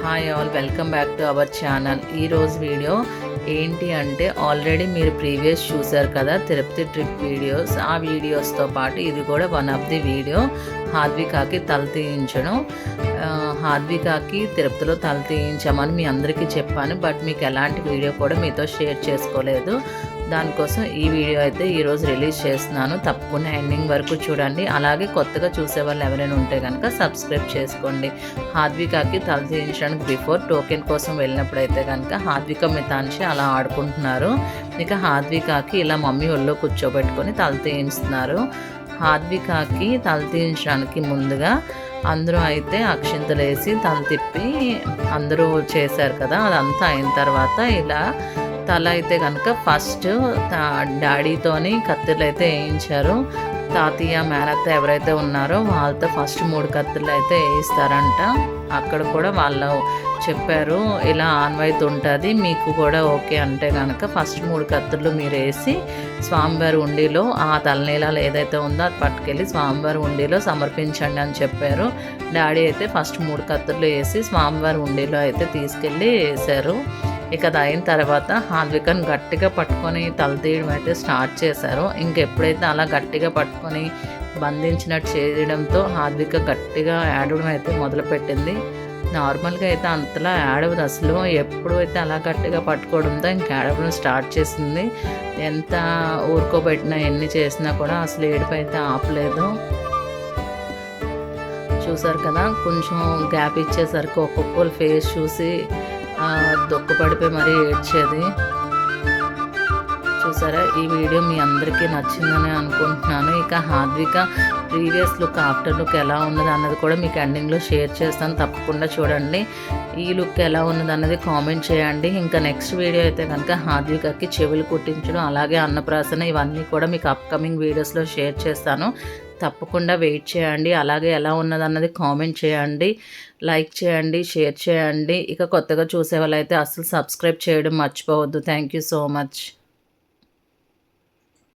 hi all welcome back to our channel ఈరోజు video ఏంటి అంటే ఆల్రెడీ మీరు ప్రీవియస్ చూసారు కదా తిరుపతి ట్రిప్ వీడియోస్ ఆ వీడియోస్తో పాటు ఇది కూడా వన్ ఆఫ్ ది వీడియో హాద్వికాకి తల తీయించడం. హాద్వికాకి తిరుపతిలో తల తీయించామని మీ అందరికీ చెప్పాను. బట్ మీకు ఎలాంటి వీడియో కూడా మీతో షేర్ చేసుకోలేదు. దానికోసం ఈ వీడియో అయితే ఈరోజు రిలీజ్ చేస్తున్నాను. తప్పకుండా ఎండింగ్ వరకు చూడండి. అలాగే కొత్తగా చూసే వాళ్ళు ఎవరైనా ఉంటే కనుక సబ్స్క్రైబ్ చేసుకోండి. హాద్వికాకి తల తీయించడానికి బిఫోర్ టోకెన్ కోసం వెళ్ళినప్పుడు అయితే కనుక హాద్విక మితాన్షి అలా ఆడుకుంటున్నారు. ఇక హాద్వికాకి ఇలా మమ్మీ ఒళ్ళో కూర్చోబెట్టుకొని తల తీయిస్తున్నారు హాద్వికాకి తల తీయించడానికి ముందుగా అందరూ అయితే అక్షింతలు వేసి తల తిప్పి అందరూ చేశారు కదా అదంతా అయిన తర్వాత ఇలా తల అయితే కనుక ఫస్ట్ డాడీతోని కత్తులు అయితే వేయించారు. తాతయ్య మేనత్త ఎవరైతే ఉన్నారో వాళ్ళతో ఫస్ట్ మూడు కత్తులు అయితే వేయిస్తారంట. అక్కడ కూడా వాళ్ళు చెప్పారు ఇలా ఆన్వైత్ ఉంటుంది మీకు కూడా ఓకే అంటే కనుక ఫస్ట్ మూడు కత్తులు మీరు వేసి స్వామివారి ఉండిలో ఆ తలనీలాలు ఏదైతే ఉందో అది పట్టుకెళ్ళి స్వామివారి ఉండిలో సమర్పించండి అని చెప్పారు. డాడీ అయితే ఫస్ట్ మూడు కత్తులు వేసి స్వామివారి ఉండిలో అయితే తీసుకెళ్ళి వేశారు. ఇక అది అయిన తర్వాత హాన్వికన్ గట్టిగా పట్టుకొని తల తీయడం అయితే స్టార్ట్ చేశారు. ఇంకెప్పుడైతే అలా గట్టిగా పట్టుకొని బంధించినట్టు చేయడంతో హార్విక గట్టిగా ఏడవడం అయితే మొదలుపెట్టింది. నార్మల్గా అయితే అంతలా ఏడవదు అసలు ఎప్పుడు అయితే అలా గట్టిగా పట్టుకోవడంతో ఇంకా ఏడవడం స్టార్ట్ చేసింది. ఎంత ఊరుకోబెట్టినా ఎన్ని చేసినా కూడా అసలు ఏడుపు అయితే ఆపలేదు. చూసారు కదా కొంచెం గ్యాప్ ఇచ్చేసరికి ఒక్కొక్కరు ఫేస్ చూసి ఆ, దుఃఖపడిపోయి మరీ ఏడ్చేది. చూసారా? ఈ వీడియో మీ అందరికీ నచ్చిందని అనుకుంటున్నాను. ఇక Hadvika previous look after look ఎలా ఉన్నది అన్నది కూడా మీకు ఎండింగ్లో షేర్ చేస్తాను. తప్పకుండా చూడండి. ఈ లుక్ ఎలా ఉన్నది అన్నది కామెంట్ చేయండి. ఇంకా నెక్స్ట్ వీడియో అయితే కనుక హాద్వికకి చెవులు కుట్టించడం అలాగే అన్నప్రాసన ఇవన్నీ కూడా మీకు అప్కమింగ్ వీడియోస్లో షేర్ చేస్తాను. తప్పకుండా వెయిట్ చేయండి. అలాగే ఎలా ఉన్నది అన్నది కామెంట్ చేయండి. లైక్ చేయండి షేర్ చేయండి. ఇక కొత్తగా చూసే వాళ్ళైతే అసలు సబ్స్క్రైబ్ చేయడం మర్చిపోవద్దు. Thank you so much.